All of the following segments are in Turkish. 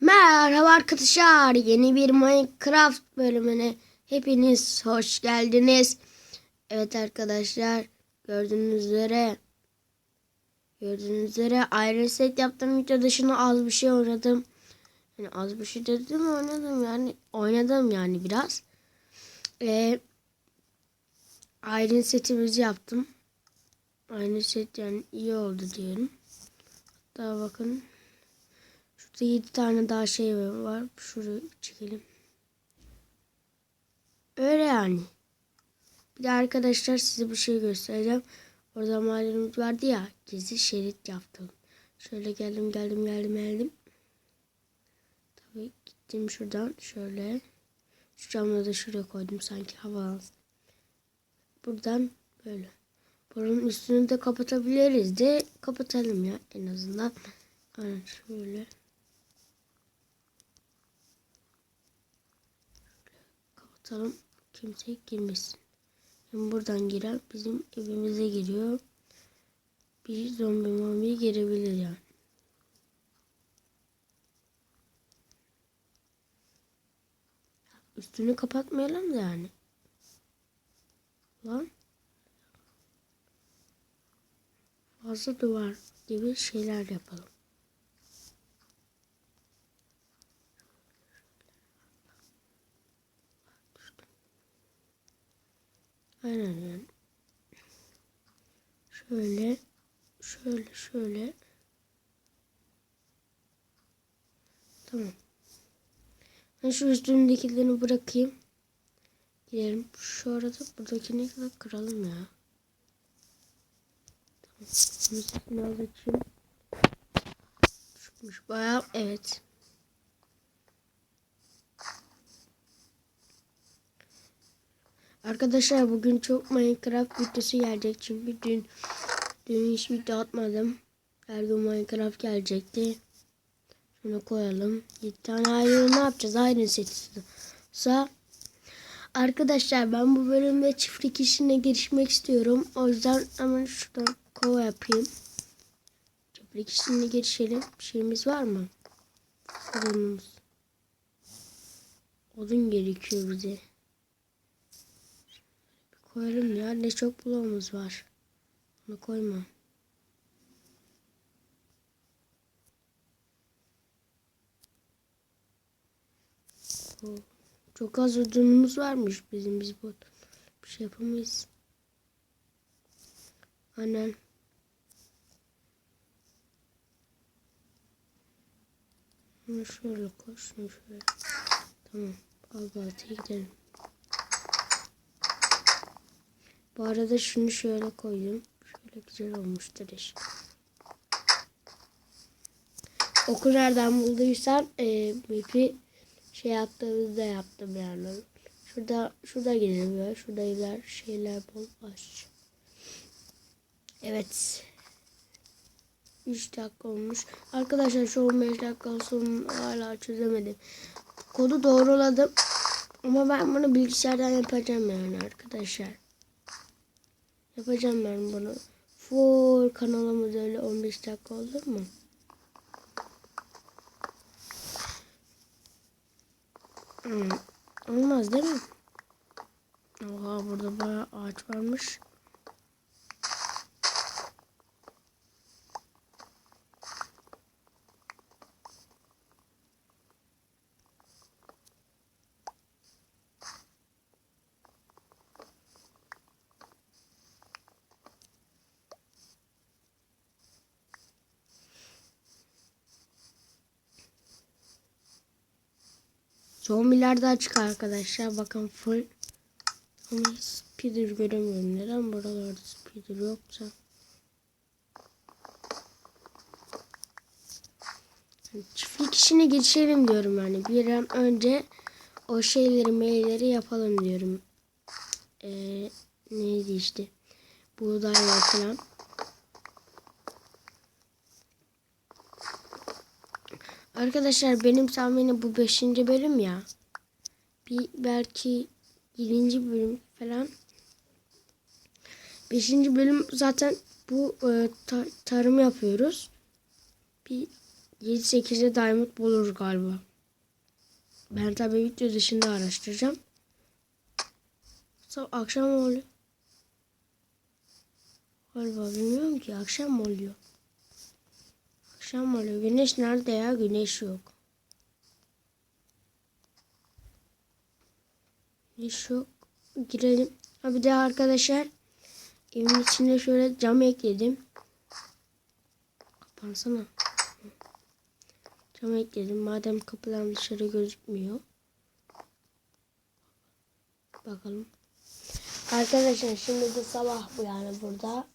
Merhaba arkadaşlar. Yeni bir Minecraft bölümüne hepiniz hoş geldiniz. Evet arkadaşlar gördüğünüz üzere gördüğünüz üzere Iron Set yaptım video dışında az bir şey oynadım. Yani az bir şey dedim oynadım yani oynadım yani biraz. Ee, Iron setimizi yaptım. Iron set yani iyi oldu diyorum. Daha bakın Şurada 7 tane daha şey var. Şurayı çekelim. Öyle yani. Bir de arkadaşlar size bir şey göstereceğim. Orada madenimiz vardı ya. Gizli şerit yaptım. Şöyle geldim geldim geldim geldim. Tabii gittim şuradan şöyle. Şu camları da şuraya koydum sanki havalansın. Buradan böyle. Buranın üstünü de kapatabiliriz de kapatalım ya en azından. Aynen şöyle. Kapatalım. Kimse girmesin. Şimdi buradan giren bizim evimize giriyor. Bir zombi mombi girebilir yani. Üstünü kapatmayalım da yani. Lan. Fazla duvar gibi şeyler yapalım. Aynen. Şöyle, şöyle, şöyle. Tamam. Ben şu üstündekilerini bırakayım. Gidelim. Şu arada buradakini kıralım ya. Tamam. Bunu biraz açayım. Çıkmış bayağı. Evet. Arkadaşlar bugün çok Minecraft videosu gelecek çünkü dün dün hiç video atmadım. Her gün Minecraft gelecekti. Şunu koyalım. 7 tane ayrı ne yapacağız? Ayrı setsa. Arkadaşlar ben bu bölümde çiftlik işine girişmek istiyorum. O yüzden hemen şuradan kova yapayım. Çiftlik işine girişelim. Bir şeyimiz var mı? Odunumuz. Odun gerekiyor bize koyalım ya. Ne çok bloğumuz var. Onu koyma. Çok az odunumuz varmış bizim biz bu bir şey yapamayız. Annen. Şunu şöyle koy, şöyle. Tamam. Al gidelim. Bu arada şunu şöyle koydum. Şöyle güzel olmuştur iş. Oku nereden bulduysan e, map'i şey yaptığımızda yaptım yani. Şurada şurada geliyor. Şurada iler şeyler bol aç. Evet. 3 dakika olmuş. Arkadaşlar şu 15 dakika sonra hala çözemedim. Kodu doğruladım. Ama ben bunu bilgisayardan yapacağım yani arkadaşlar. Yapacağım ben bunu. Full kanalımız öyle 15 dakika olur mu? Hmm, olmaz değil mi? Oha burada bayağı ağaç varmış. Zombiler daha çıkar arkadaşlar. Bakın full. Ama speeder göremiyorum. Neden buralarda speeder yoksa? Çiftlik işine geçelim diyorum yani. Bir an önce o şeyleri meyleri yapalım diyorum. Ee, neydi işte. Buğday falan. Arkadaşlar benim tahminim bu 5. bölüm ya. Bir belki 7. bölüm falan. 5. bölüm zaten bu e, ta tarım yapıyoruz. Bir 7-8'de diamond bulur galiba. Ben tabii video dışında araştıracağım. Sabah akşam oluyor? Galiba bilmiyorum ki akşam mı oluyor? Akşam oluyor? Güneş nerede ya? Güneş yok. Güneş yok. Girelim. Ha bir de arkadaşlar evin içinde şöyle cam ekledim. Kapansana. Cam ekledim. Madem kapıdan dışarı gözükmüyor. Bakalım. Arkadaşlar şimdi de sabah bu yani burada.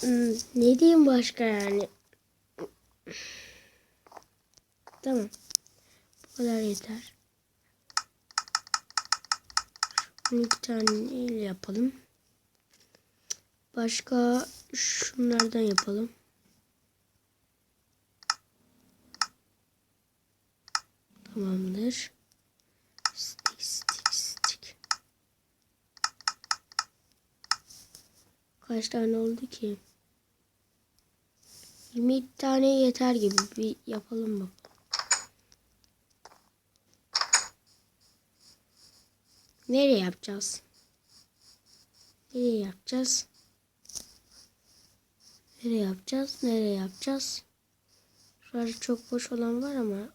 Hmm, ne diyeyim başka yani? Tamam. Bu kadar yeter. Şunu iki tane yapalım. Başka şunlardan yapalım. Tamamdır. Stick stick stick. Kaç tane oldu ki? 20 tane yeter gibi bir yapalım bak. Nereye yapacağız? Nereye yapacağız? Nereye yapacağız? Nereye yapacağız? Şurada çok boş olan var ama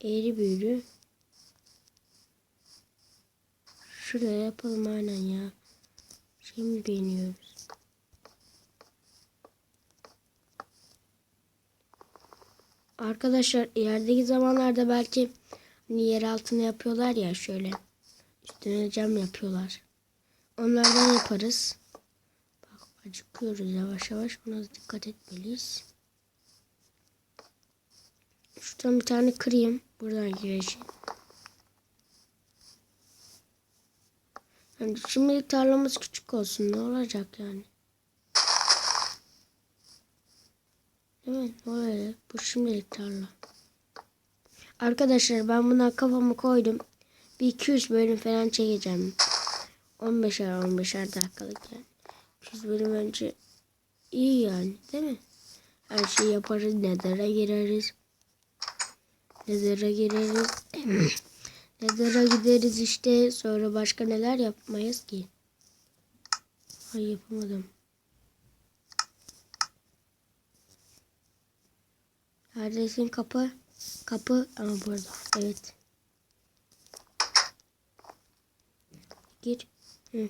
eğri büğrü. Şuraya yapalım aynen ya. Şey mi beğeniyoruz? Arkadaşlar ilerideki zamanlarda belki hani yer altına yapıyorlar ya şöyle. Üstüne cam yapıyorlar. Onlardan yaparız. Bak acıkıyoruz yavaş yavaş. Buna dikkat etmeliyiz. Şuradan bir tane kırayım. Buradan gireceğim. Yani şimdi tarlamız küçük olsun. Ne olacak yani? Değil mi? O öyle. Bu şimdilik tarla. Arkadaşlar ben buna kafamı koydum. Bir 200 bölüm falan çekeceğim. 15'er 15'er dakikalık yani. 200 bölüm önce iyi yani değil mi? Her şeyi yaparız. Nether'a gireriz. Nether'a gireriz. Nether'a gideriz işte. Sonra başka neler yapmayız ki? Ay yapamadım. Neredesin kapı? Kapı ama burada. Evet. Gir. Hı.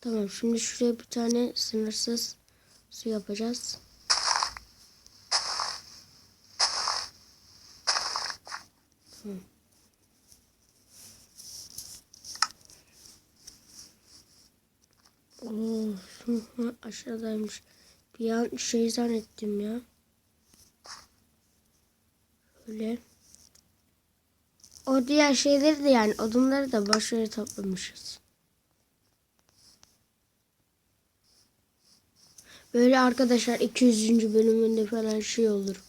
Tamam şimdi şuraya bir tane sınırsız su yapacağız. Tamam. Oo, aşağıdaymış. Bir an şey zannettim ya. Şöyle. O diğer şeyleri de yani odunları da boş toplamışız. Böyle arkadaşlar 200. bölümünde falan şey olur.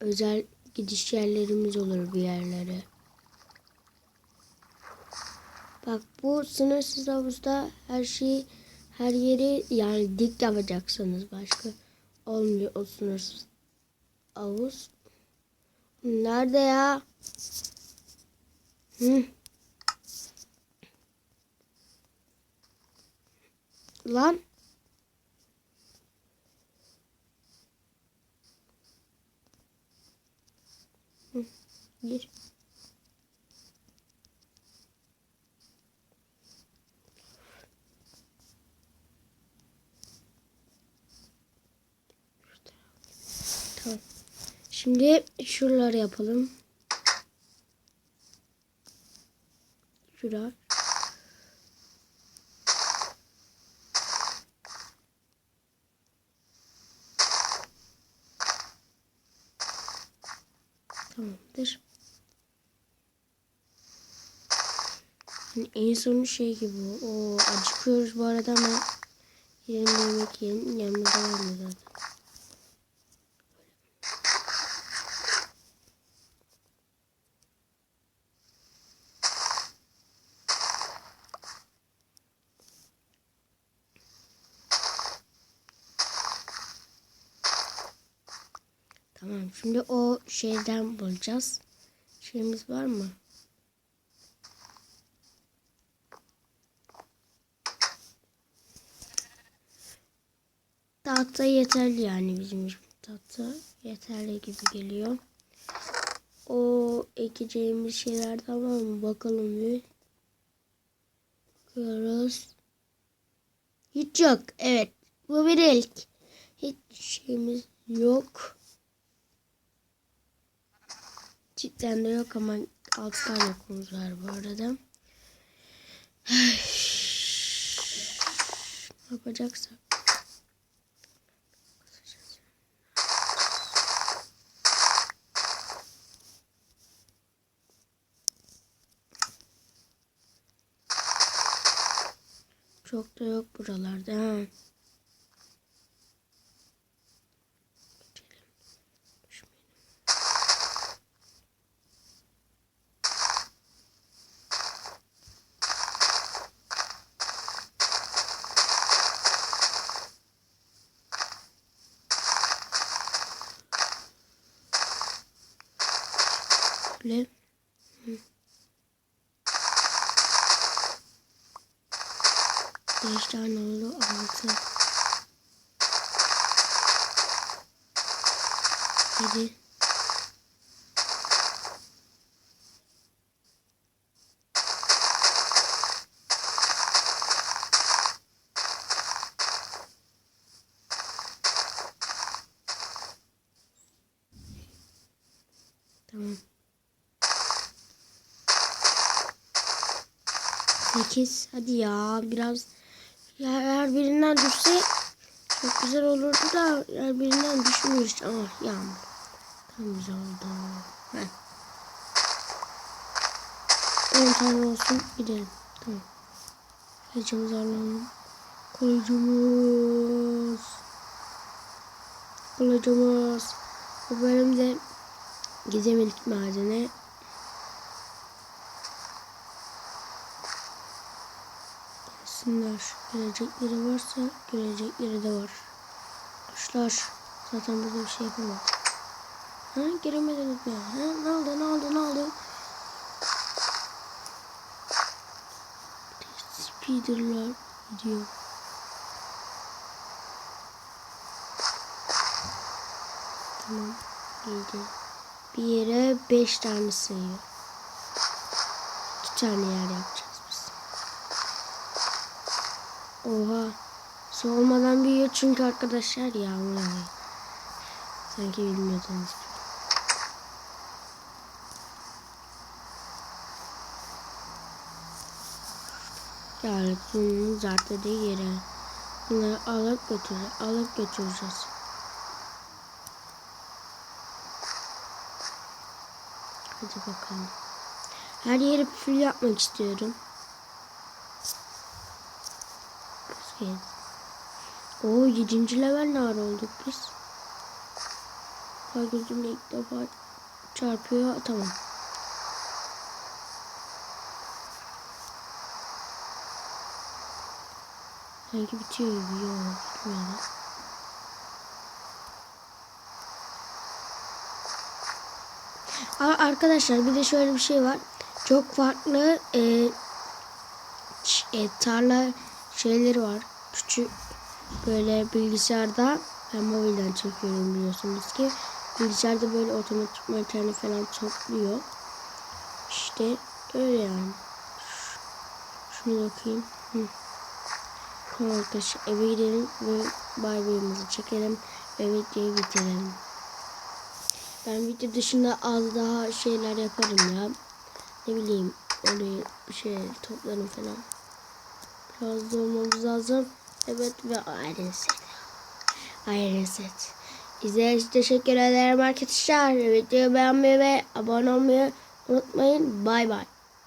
Özel gidiş yerlerimiz olur bir yerlere. Bak bu sınırsız havuzda her şeyi her yeri yani dik yapacaksınız başka olmuyor o sınırsız havuz. Nerede ya? Hı. Lan. Hı. Gir. Tamam. Şimdi şuraları yapalım. Şura. Tamamdır. Yani en son şey gibi o. Acıkıyoruz bu arada ama yerim yemek yiyelim. Mı zaten? Şimdi o şeyden bulacağız. Şeyimiz var mı? Tahta yeterli yani bizim. Tahta yeterli gibi geliyor. O ekeceğimiz şeylerden var mı? Bakalım bir. Bakıyoruz. Hiç yok. Evet. Bu bir ilk. Hiç şeyimiz yok. Cidden de yok ama 6 tane okumuz var bu arada. yapacaksak. Çok da yok buralarda. Geçelim. Düşmeyelim. Böyle. Hı. Beş tane oldu. Altı. Yedi. Tamam. Sekiz. Hadi ya biraz ya her birinden düşse çok güzel olurdu da her birinden düşmüyor işte. Ah yağmur. Tam güzel oldu. Heh. 10 tane olsun gidelim. Tamam. Kılıcımızı alalım. Kılıcımız. Kılıcımız. Bu bölümde gidemedik madene. Gelsinler. Gelecekleri varsa gelecekleri de var. Kuşlar. Zaten burada bir şey yapamam. Ha giremediniz mi? Ha ne oldu ne oldu ne oldu? Speederlar gidiyor. Tamam. İyiydi. Bir yere beş tane sayıyor. İki tane yer yapacağız biz. Oha. Su olmadan büyüyor çünkü arkadaşlar yağmur yağıyor. Sanki bilmiyordunuz. Yani bunun zaten yere. Bunları alıp götür, alıp götüreceğiz. Hadi bakalım. Her yeri full yapmak istiyorum. Güzel. Oo 7. level ne ara olduk biz? Ay gözümle ilk defa çarpıyor. Tamam. Sanki bitiyor gibi. Yok bitmiyor. Aa, Arkadaşlar bir de şöyle bir şey var. Çok farklı e, e, tarla şeyleri var. Küçük böyle bilgisayarda ben mobilden çekiyorum biliyorsunuz ki. Bilgisayarda böyle otomatik makine falan topluyor. İşte öyle yani. Şunu bakayım. Hı. Tamam arkadaşlar eve gidelim ve bay bayımızı çekelim ve videoyu bitirelim. Ben video dışında az daha şeyler yaparım ya. Ne bileyim orayı şey toplarım falan. Biraz da olmamız lazım. Evet ve. Ayrı set. İzlediğiniz için teşekkür ederim arkadaşlar. Videoyu beğenmeyi ve abone olmayı unutmayın. Bay bay.